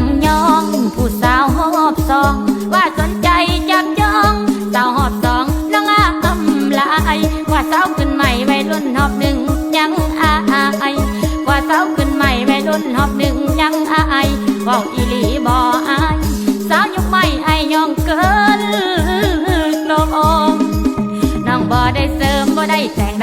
ยังย้องผู้สาวหอบซอง ว่าสนใจจับจ้อง สาวหอบสองน้องอากำลายว่าสาวขึ้นใหม่ไว้รุ่นหอบหนึ่งยังอายว่าสาวขึ้นใหม่ไว้รุ่นหอบหนึ่งยังอายว่าอีหลีบ่อายสาวยุคใหม่ไอยองเกินโลมน้องบ่ได้เสริมบ่ได้แต่ง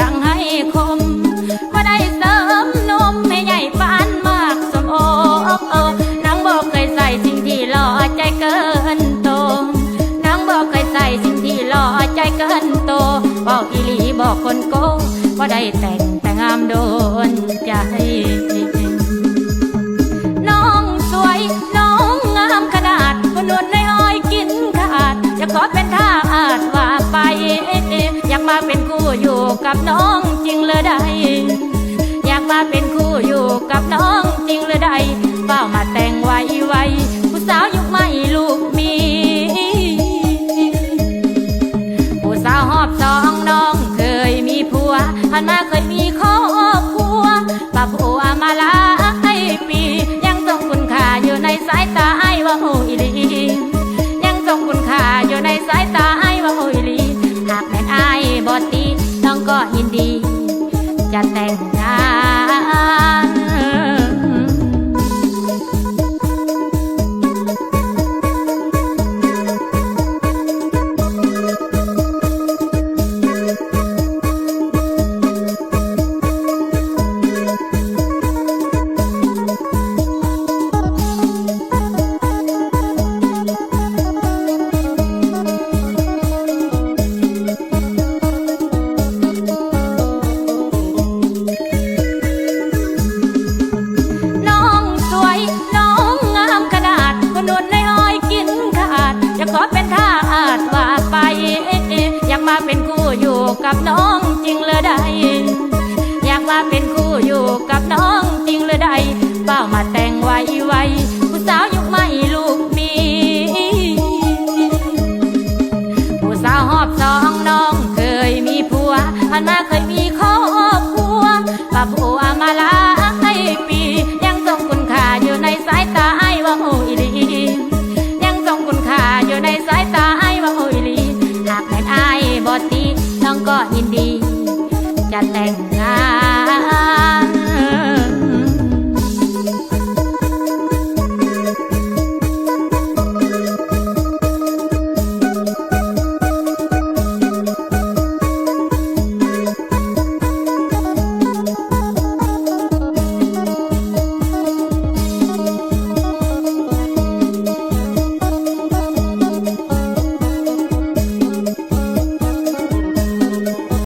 บอกอีหลีบอกคนโกบ่ได้แต่งแต่งามโดนใจ น้องสวยน้องงามขนาดคนนวลในห้อยกินขาดจะขอเป็นท่าอาจว่าไป อยากมาเป็นคู่อยู่กับน้องจริงเลยได้ อยากมาเป็นคู่อยู่ ก็ยินดี จะแต่ง กับน้องจริงเลยได้อยากมาเป็นคู่อยู่กับน้องจริงเลยได้เป้ามาแต่งไว้ไว้ผู้สาวยุคใหม่ลูกมี ผู้สาวหอบสองน้องเคยมีผัวหันมาเค ก็ยินดี จะแต่ง